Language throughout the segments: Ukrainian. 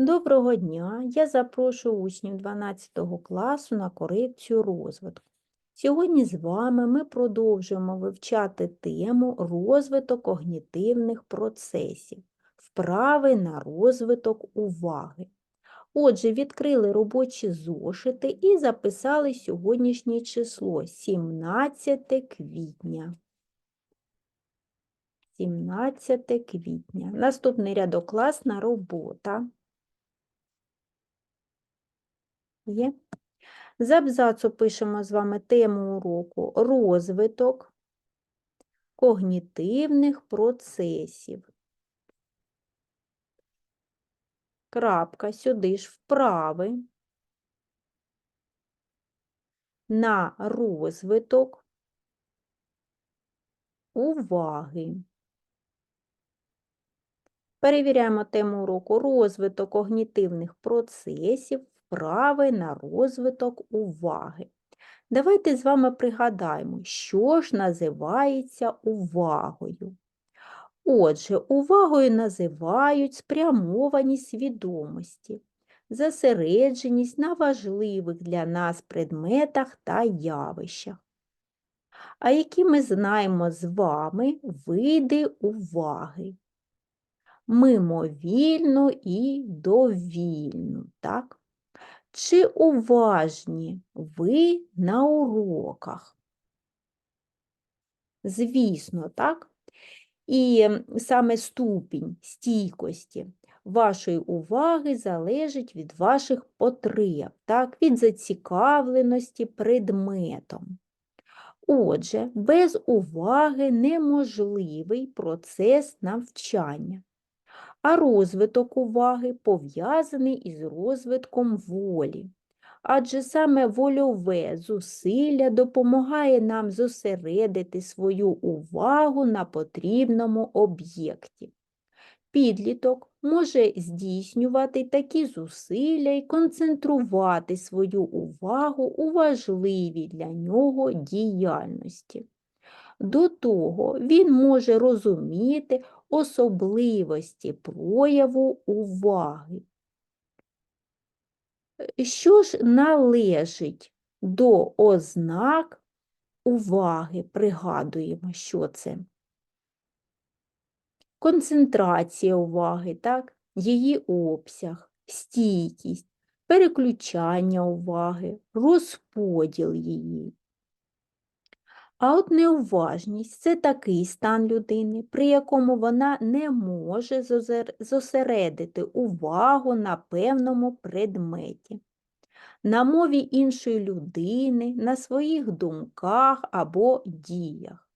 Доброго дня! Я запрошую учнів 12 класу на корекцію розвитку. Сьогодні з вами ми продовжуємо вивчати тему розвиток когнітивних процесів, вправи на розвиток уваги. Отже, відкрили робочі зошити і записали сьогоднішнє число 17 квітня. 17 квітня. Наступний рядок класна робота. Є. З абзацу пишемо з вами тему уроку розвиток когнітивних процесів. Крапка, сюди ж вправи на розвиток уваги. Перевіряємо тему уроку розвиток когнітивних процесів, вправи на розвиток уваги. Давайте з вами пригадаємо, що ж називається увагою. Отже, увагою називають спрямованість свідомості, зосередженість на важливих для нас предметах та явищах. А які ми знаємо з вами види уваги? Мимовільну і довільну, так? Чи уважні ви на уроках? Звісно, так? І саме ступінь стійкості вашої уваги залежить від ваших потреб, так? від зацікавленості предметом. Отже, без уваги неможливий процес навчання а розвиток уваги пов'язаний із розвитком волі. Адже саме вольове зусилля допомагає нам зосередити свою увагу на потрібному об'єкті. Підліток може здійснювати такі зусилля і концентрувати свою увагу у важливій для нього діяльності. До того він може розуміти особливості прояву уваги. Що ж належить до ознак уваги? Пригадуємо, що це? Концентрація уваги, так? її обсяг, стійкість, переключання уваги, розподіл її. А от неуважність це такий стан людини, при якому вона не може зосередити увагу на певному предметі, на мові іншої людини, на своїх думках або діях.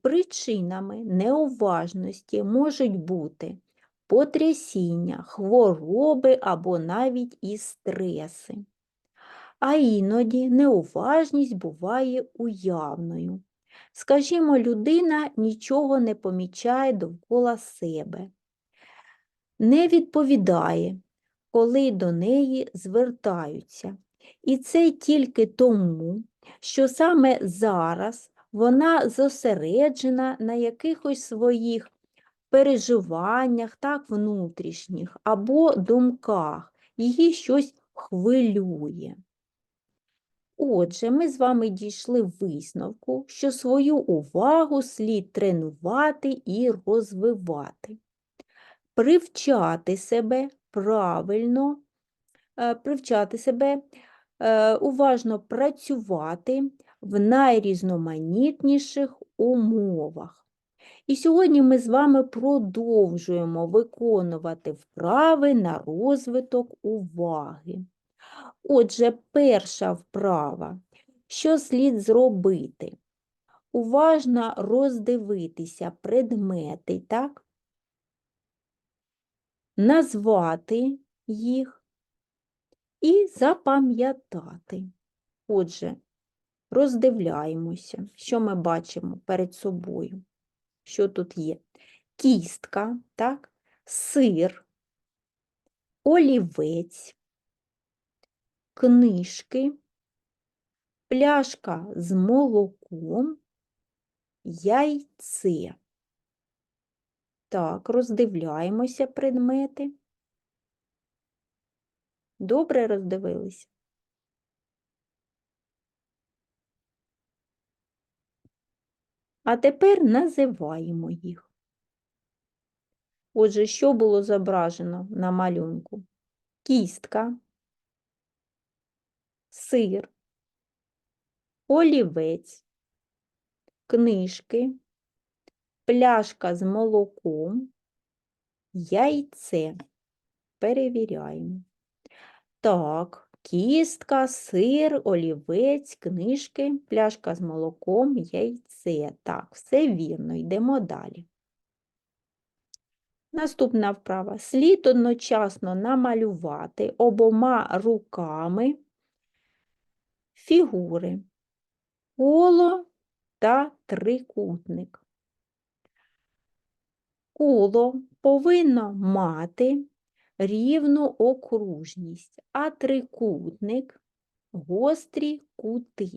Причинами неуважності можуть бути потрясіння, хвороби або навіть і стреси а іноді неуважність буває уявною. Скажімо, людина нічого не помічає довкола себе, не відповідає, коли до неї звертаються. І це тільки тому, що саме зараз вона зосереджена на якихось своїх переживаннях, так, внутрішніх або думках, її щось хвилює. Отже, ми з вами дійшли висновку, що свою увагу слід тренувати і розвивати, привчати себе правильно, е, привчати себе, е, уважно працювати в найрізноманітніших умовах. І сьогодні ми з вами продовжуємо виконувати вправи на розвиток уваги. Отже, перша вправа. Що слід зробити? Уважно роздивитися предмети, так? Назвати їх і запам'ятати. Отже, роздивляємося, що ми бачимо перед собою. Що тут є? Кістка, так? сир, олівець, книжки, пляшка з молоком, яйце. Так, роздивляємося предмети. Добре роздивилися? А тепер називаємо їх. Отже, що було зображено на малюнку? Кістка, сир, олівець, книжки, пляшка з молоком, яйце. Перевіряємо. Так, кістка, сир, олівець, книжки, пляшка з молоком, яйце. Так, все вірно, йдемо далі. Наступна вправа. Слід одночасно намалювати обома руками фігури, коло та трикутник. Коло повинно мати рівну окружність, а трикутник гострі кути.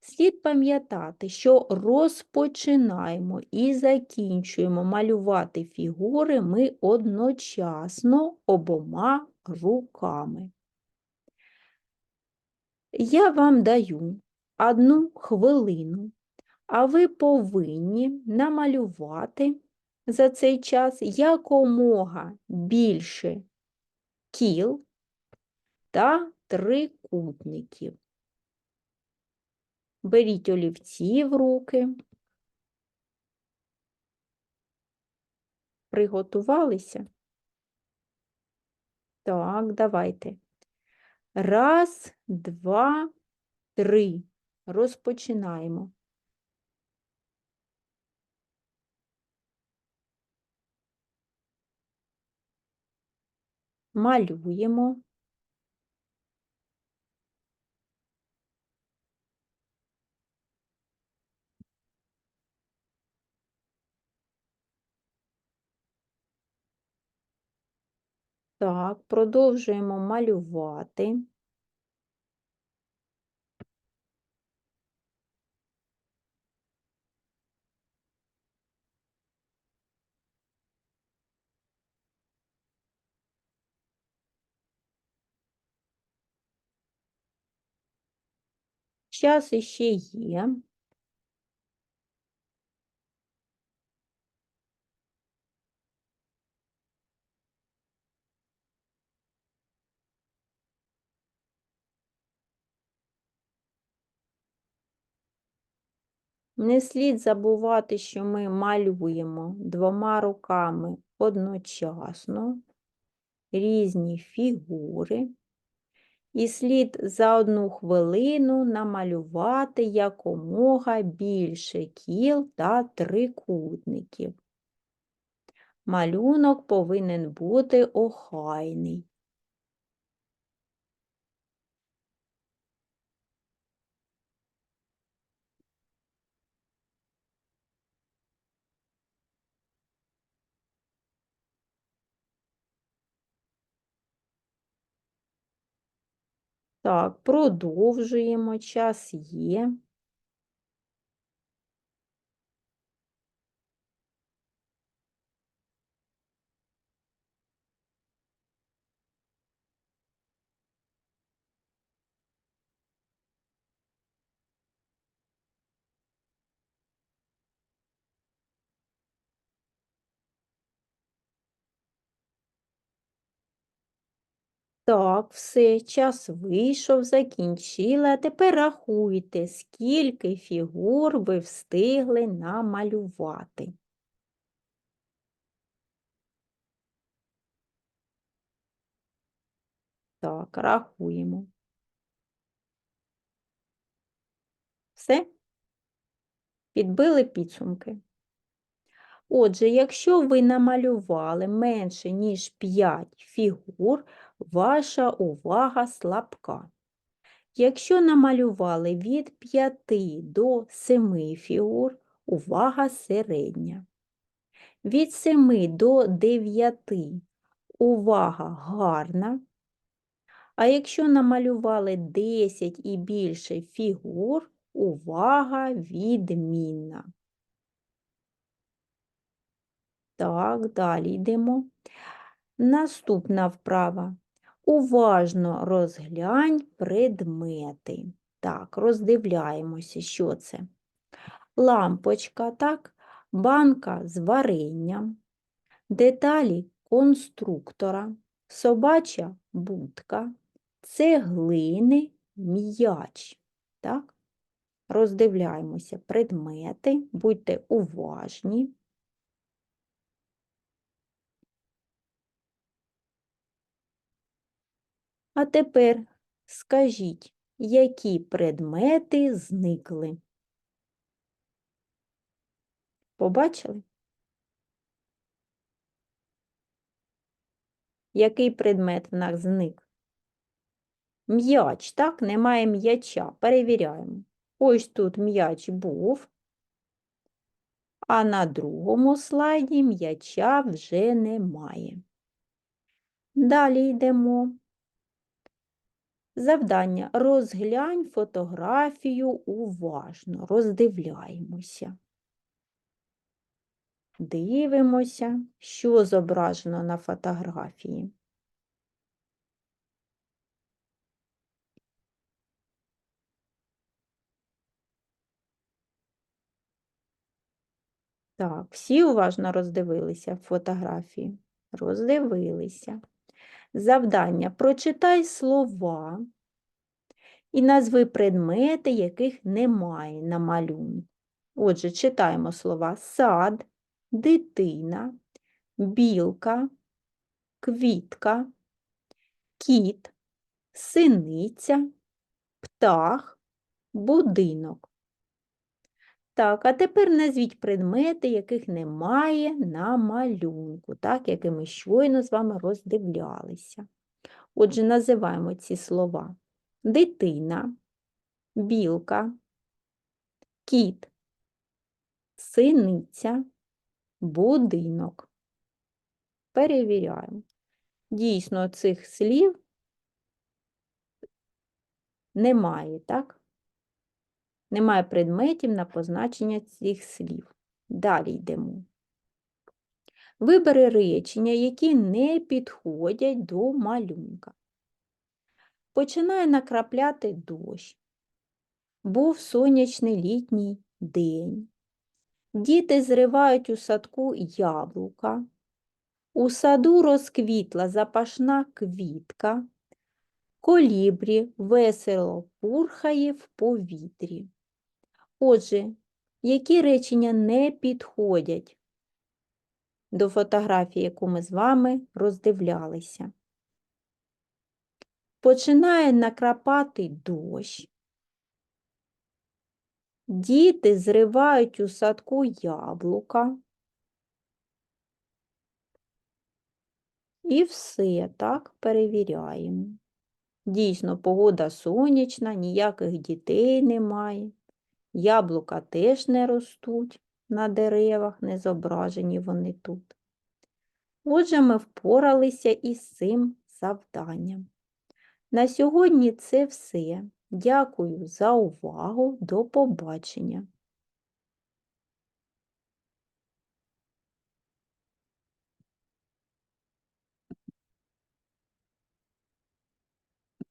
Слід пам'ятати, що розпочинаємо і закінчуємо малювати фігури ми одночасно обома руками. Я вам даю одну хвилину, а ви повинні намалювати за цей час якомога більше кіл та трикутників. Беріть олівці в руки. Приготувалися? Так, давайте. Раз, два, три. Розпочинаємо. Малюємо. Так, продовжуємо малювати. Час іще є. Не слід забувати, що ми малюємо двома руками одночасно різні фігури, і слід за одну хвилину намалювати якомога більше кіл та трикутників. Малюнок повинен бути охайний. Так, продовжуємо, час є. Так, все, час вийшов, закінчила. Тепер рахуйте, скільки фігур ви встигли намалювати. Так, рахуємо. Все? Підбили підсумки. Отже, якщо ви намалювали менше, ніж 5 фігур, ваша увага слабка. Якщо намалювали від 5 до 7 фігур, увага середня. Від 7 до 9 увага гарна. А якщо намалювали 10 і більше фігур, увага відмінна. Так, далі йдемо. Наступна вправа. Уважно розглянь предмети. Так, роздивляємося, що це. Лампочка, так, банка з варенням, деталі конструктора, собача будка, цеглини, м'яч. Так? Роздивляємося предмети, будьте уважні. А тепер скажіть, які предмети зникли? Побачили? Який предмет в нас зник? М'яч, так? Немає м'яча. Перевіряємо. Ось тут м'яч був, а на другому слайді м'яча вже немає. Далі йдемо. Завдання. Розглянь фотографію уважно. Роздивляємося. Дивимося, що зображено на фотографії. Так, всі уважно роздивилися фотографії? Роздивилися. Завдання. Прочитай слова і назви предмети, яких немає на малюнку. Отже, читаємо слова сад, дитина, білка, квітка, кіт, синиця, птах, будинок. Так, а тепер назвіть предмети, яких немає на малюнку, так, які ми щойно з вами роздивлялися. Отже, називаємо ці слова дитина, білка, кіт, синиця, будинок. Перевіряємо. Дійсно, цих слів немає, так? Немає предметів на позначення цих слів. Далі йдемо. Вибери речення, які не підходять до малюнка. Починає накрапляти дощ. Був сонячний літній день. Діти зривають у садку яблука. У саду розквітла запашна квітка. Колібрі весело пурхає в повітрі. Отже, які речення не підходять до фотографії, яку ми з вами роздивлялися? Починає накрапати дощ. Діти зривають у садку яблука. І все так перевіряємо. Дійсно, погода сонячна, ніяких дітей немає. Яблука теж не ростуть на деревах, не зображені вони тут. Отже, ми впоралися із цим завданням. На сьогодні це все. Дякую за увагу. До побачення!